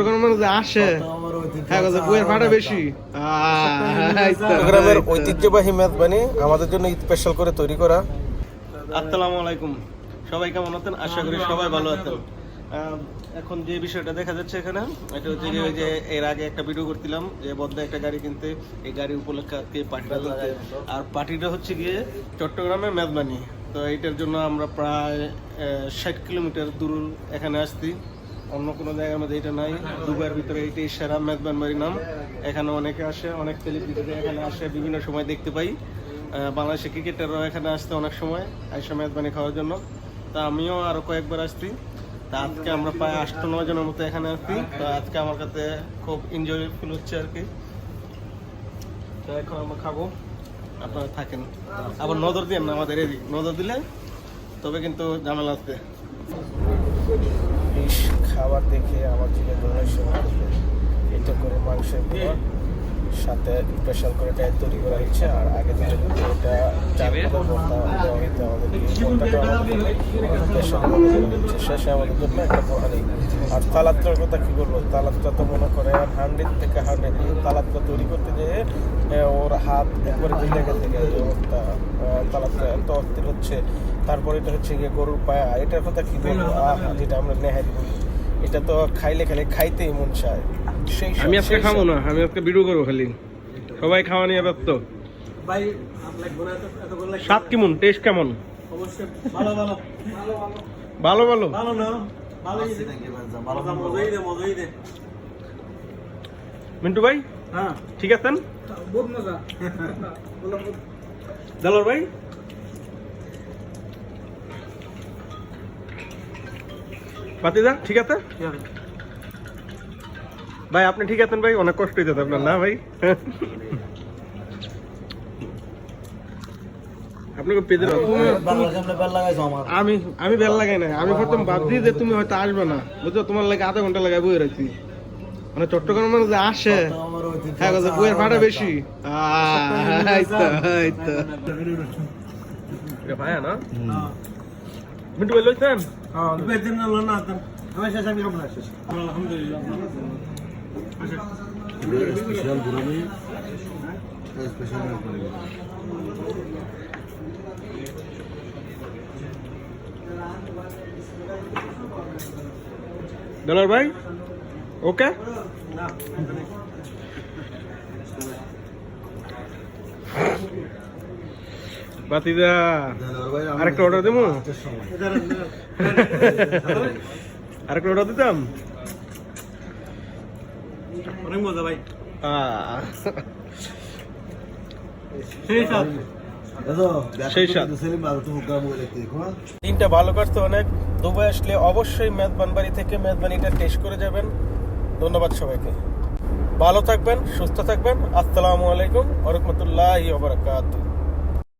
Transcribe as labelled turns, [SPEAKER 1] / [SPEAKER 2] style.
[SPEAKER 1] চট্টগ্রাম যে আসে। হ্যাঁ
[SPEAKER 2] চট্টগ্রামের
[SPEAKER 1] এই তো।
[SPEAKER 2] ঐতিহ্যবাহী মেজবানি আমাদের জন্য স্পেশাল করে তৈরি করা।
[SPEAKER 1] আসসালামু আলাইকুম। সবাই কেমন আছেন? আশা করি সবাই ভালো আছেন। আহ, এখন যে বিষয়টা দেখা যাচ্ছে এখানে এটা হচ্ছে ওই যে এর আগে একটা ভিডিও করছিলাম যে বদ্দা একটা গাড়ি কিনতে এই গাড়ি উপলক্ষে আজকে পার্টিটা দিতে আর পার্টিটা হচ্ছে গিয়ে চট্টগ্রামের মেজবানি। তো এইটার জন্য আমরা প্রায় ষাট কিলোমিটার দূর এখানে আসছি। অন্য কোনো জায়গার মধ্যে এটা নাই। দুবার ভিতরে এইটাই সেরা মেজবান বাড়ির নাম। এখানে অনেকে আসে, অনেক সেলিব্রিটিরা এখানে আসে, বিভিন্ন সময় দেখতে পাই। বাংলাদেশে ক্রিকেটাররাও এখানে আসতে অনেক সময়, আইসা মেজবানি খাওয়ার জন্য। তা আমিও আরও কয়েকবার আসছি। তা আজকে আমরা প্রায় আষ্ট নয় জনের মতো এখানে আসছি তো আজকে আমার কাছে খুব এনজয় ফিল হচ্ছে আর কি। তো এখন আমরা খাব। আপনারা থাকেন। আবার নজর দিন না আমাদের এদিক। নজর দিলে তবে কিন্তু আছে।
[SPEAKER 2] ফিশ খাবার দেখে আমার জিভে দোনের সময় এটা করে মাংসের গুঁড়ো, সাথে স্পেশাল করে ডায়েট তৈরি করা হয়েছে, আর আগে থেকে এটা শেষে আমাদের জন্য একটা পোহারি আর তালাত্রার কথা কি বলব? তালাত্রা তো মনে করে হান্ড্রেড থেকে হান্ড্রেড তালাত্রা তৈরি করতে যেয়ে ওর হাত একবারে যে অবস্থা তালাত্রা এত অস্থির হচ্ছে। তারপর এটা হচ্ছে গিয়ে গরুর পায়া। এটার কথা কি বলব? আহ, যেটা আমরা নেহারি বলি। এটা তো খাইলে খাইলে খাইতেই মন চায়।
[SPEAKER 1] আমি আজকে খাব না আমি আজকে ভিডিও করব খালি। সবাই খাওয়া নিয়ে ব্যস্ত।
[SPEAKER 3] ভাই
[SPEAKER 1] স্বাদ কেমন? টেস্ট কেমন?
[SPEAKER 3] অবশ্যই ভালো ভালো।
[SPEAKER 1] ভালো ভালো।
[SPEAKER 3] ভালো না? ভালো ভালো মজাই দে মজাই দে।
[SPEAKER 1] মিন্টু ভাই?
[SPEAKER 3] হ্যাঁ।
[SPEAKER 1] ঠিক আছেন?
[SPEAKER 3] বহুত মজা। বলো
[SPEAKER 1] দালোর ভাই? বাতিদা ঠিক আছে ভাই আপনি ঠিক আছেন ভাই অনেক কষ্ট হইতে আপনার না ভাই আপনাকে পেজে আমি আমি বেল লাগাই না আমি প্রথম ভাবছি যে তুমি হয়তো আসবে না বুঝছ তোমার লাগে আধা ঘণ্টা লাগাই বই রাখছি মানে চট্টগ্রাম মানুষ যে আসে হ্যাঁ বইয়ের ভাড়া বেশি আহ, ভায়া না মিন্টু ভাই লইছেন
[SPEAKER 3] হ্যাঁ বেদিন না না না আমি শেষ আমি কেমন আছিস আলহামদুলিল্লাহ
[SPEAKER 4] স্পেশাল গরমে স্পেশাল
[SPEAKER 1] দালার ভাই ওকে বাতিদা আরেকটা অর্ডার দেবো আরেকটা অর্ডার দিতাম?
[SPEAKER 3] অনেক মজা ভাই।
[SPEAKER 2] দিনটা ভালো কাটতো অনেক। দুবাই আসলে অবশ্যই মেজবান বাড়ি থেকে মেজবানিটা টেস্ট করে যাবেন। ধন্যবাদ সবাইকে। ভালো থাকবেন সুস্থ থাকবেন। আসসালামু আলাইকুম ওরহমতুল্লাহ ওবরাকাতুহ